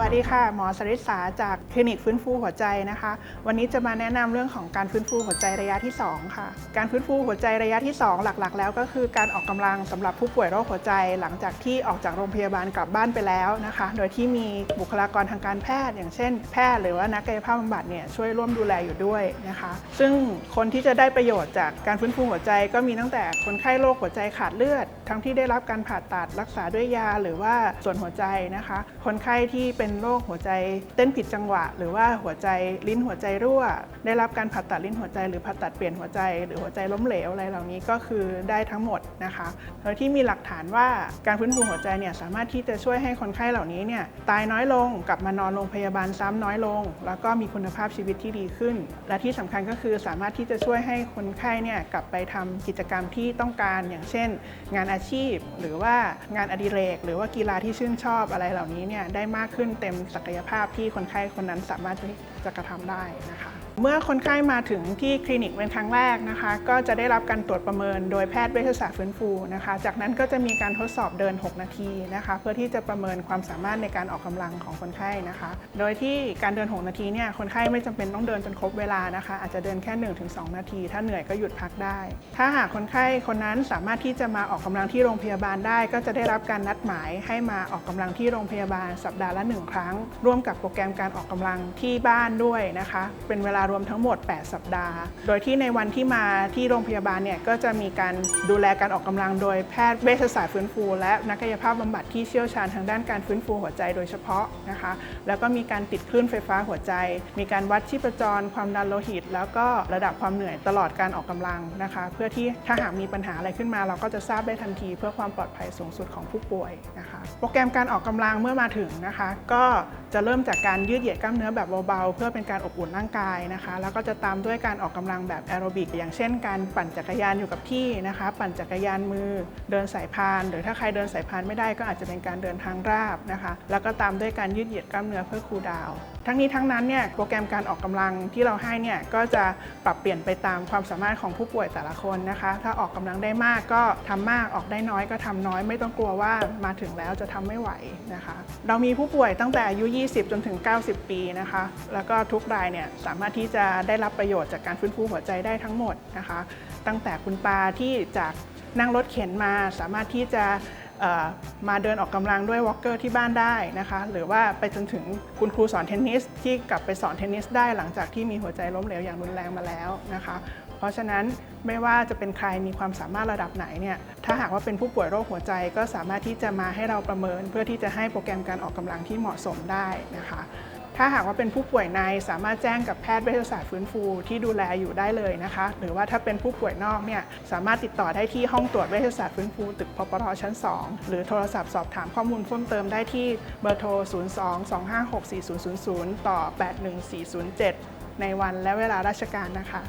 วัสดีค่ะ หมอสริษาจากคลินิกฟื้นฟูหัวใจนะคะ วันนี้จะมาแนะนำเรื่องของการฟื้นฟูหัวใจระยะที่ 2 ค่ะ การฟื้นฟูหัวใจระยะที่ 2 หลักๆ แล้วก็คือการออกกำลังสำหรับผู้ป่วยโรคหัวใจ หลังจากที่ออกจากโรงพยาบาลกลับบ้านไปแล้วนะคะ โดยที่มีบุคลากรทางการแพทย์ อย่างเช่น แพทย์หรือว่านักกายภาพบำบัดเนี่ยช่วยร่วมดูแลอยู่ด้วยนะคะ ซึ่งคนที่จะได้ประโยชน์จากการฟื้นฟูหัวใจ ก็มีตั้งแต่คนไข้โรคหัวใจขาดเลือด ทั้งที่ได้รับการผ่าตัดรักษาด้วยยา หรือว่าส่วนหัวใจนะคะ คนไข้ที่เป็น็นโรคหัวใจเต้นผิดจังหวะ หรือว่าหัวใจลิ้นหัวใจรั่ว ได้รับการผ่าตัดลิ้นหัวใจ หรือผ่าตัดเปลี่ยนหัวใจ หรือหัวใจล้มเหลวอะไรเหล่านี้ก็คือได้ทั้งหมดนะคะโดยที่มีหลักฐานว่าการฟื้นฟูหัวใจเนี่ยสามารถที่จะช่วยให้คนไข้เหล่านี้เนี่ยตายน้อยลงกลับมานอนโรงพยาบาลซ้ำน้อยลง แล้วก็มีคุณภาพชีวิตที่ดีขึ้น และที่สำคัญก็คือสามารถที่จะช่วยให้คนไข้เนี่ยกลับไปทำกิจกรรมที่ต้องการอย่างเช่น งานอาชีพ หรือว่างานอดิเรก หรือว่ากีฬาที่ชื่นชอบอะไรเหล่านี้เนี่ยได้มากขึ้นเต็มศักยภาพที่คนไข้คนนั้นสามารถจะกระทำได้นะคะ เมื่อคนไข้มาถึงที่คลินิกเป็นครั้งแรกนะคะ ก็จะได้รับการตรวจประเมินโดยแพทย์เวชศาสตร์ฟื้นฟูนะคะ จากนั้นก็จะมีการทดสอบเดิน 6 นาทีนะคะ เพื่อที่จะประเมินความสามารถในการออกกำลังของคนไข้นะคะ โดยที่การเดิน 6 นาทีเนี่ยคนไข้ไม่จำเป็นต้องเดินจนครบเวลานะคะ อาจจะเดินแค่ 1-2 นาที ถ้าเหนื่อยก็หยุดพักได้ ถ้าหากคนไข้คนนั้นสามารถที่จะมาออกกำลังที่โรงพยาบาลได้ ก็จะได้รับการนัดหมายให้มาออกกำลังที่โรงพยาบาลสัปดาห์ละหนึ่งครั้ง ร่วมกับโปรแกรมการออกกำลังที่บ้านด้วยนะคะ เป็นเวลารวมทั้งหมด 8 สัปดาห์ โดยที่ในวันที่มาที่โรงพยาบาลเนี่ยก็จะมีการดูแลการออกกำลังโดยแพทย์เวชศาสตร์ฟื้นฟู และนักกายภาพบำบัดที่เชี่ยวชาญทางด้านการฟื้นฟูหัวใจโดยเฉพาะนะคะ แล้วก็มีการติดคลื่นไฟฟ้าหัวใจ มีการวัดชีพจร ความดันโลหิต แล้วก็ระดับความเหนื่อยตลอดการออกกำลังนะคะ เพื่อที่ถ้าหากมีปัญหาอะไรขึ้นมา เราก็จะทราบได้ทันทีเพื่อความปลอดภัยสูงสุดของผู้ป่วยนะคะ โปรแกรมการออกกำลังเมื่อมาถึงนะคะ ก็จะเริ่มจากการยืดเหยียดกล้ามเนื้อแบบเบาๆ เพื่อเป็นการอบอุ่นร่างกายนะคะ แล้วก็จะตามด้วยการออกกำลังแบบแอโรบิกอย่างเช่นการปั่นจักรยานอยู่กับที่นะคะ ปั่นจักรยานมือเดินสายพาน หรือถ้าใครเดินสายพานไม่ได้ก็อาจจะเป็นการเดินทางราบนะคะ แล้วก็ตามด้วยการยืดเหยียดกล้ามเนื้อเพื่อคูลดาวน์ ทั้งนี้ทั้งนั้นเนี่ยโปรแกรมการออกกำลังที่เราให้เนี่ยก็จะปรับเปลี่ยนไปตามความสามารถของผู้ป่วยแต่ละคนนะคะ ถ้าออกกำลังได้มากก็ทำมากออกได้น้อยก็ทำน้อย ไม่ต้องกลัวว่ามาถึงแล้วจะทำไม่ไหวนะคะ เรามีผู้ป่วยตั้งแต่อายุ 20 จนถึง 90 ปีนะคะ แล้วก็ทุกรายเนี่ยสามารถที่จะได้รับประโยชน์จากการฟื้นฟูหัวใจได้ทั้งหมดนะคะ ตั้งแต่คุณปาที่จากนั่งรถเข็นมาสามารถที่จะ มาเดินออกกำลังด้วยวอล์กเกอร์ที่บ้านได้นะคะ หรือว่าไปจนถึงคุณครูสอนเทนนิสที่กลับไปสอนเทนนิสได้หลังจากที่มีหัวใจล้มเหลวอย่างรุนแรงมาแล้วนะคะ เพราะฉะนั้นไม่ว่าจะเป็นใครมีความสามารถระดับไหนเนี่ยถ้าหากว่าเป็นผู้ป่วยโรคหัวใจก็สามารถที่จะมาให้เราประเมิน เพื่อที่จะให้โปรแกรมการออกกำลังที่เหมาะสมได้นะคะ ถ้าหากว่าเป็นผู้ป่วยในสามารถแจ้งกับแพทย์เวชศาสตร์ฟื้นฟูที่ดูแลอยู่ได้เลยนะคะ หรือว่าถ้าเป็นผู้ป่วยนอกเนี่ยสามารถติดต่อได้ที่ห้องตรวจเวชศาสตร์ฟื้นฟูตึกพปทชั้น 2 หรือโทรศัพท์สอบถามข้อมูลเพิ่มเติมได้ที่เบอร์โทร 02 256 4000 ต่อ 81407 ในวันและเวลาราชการนะคะ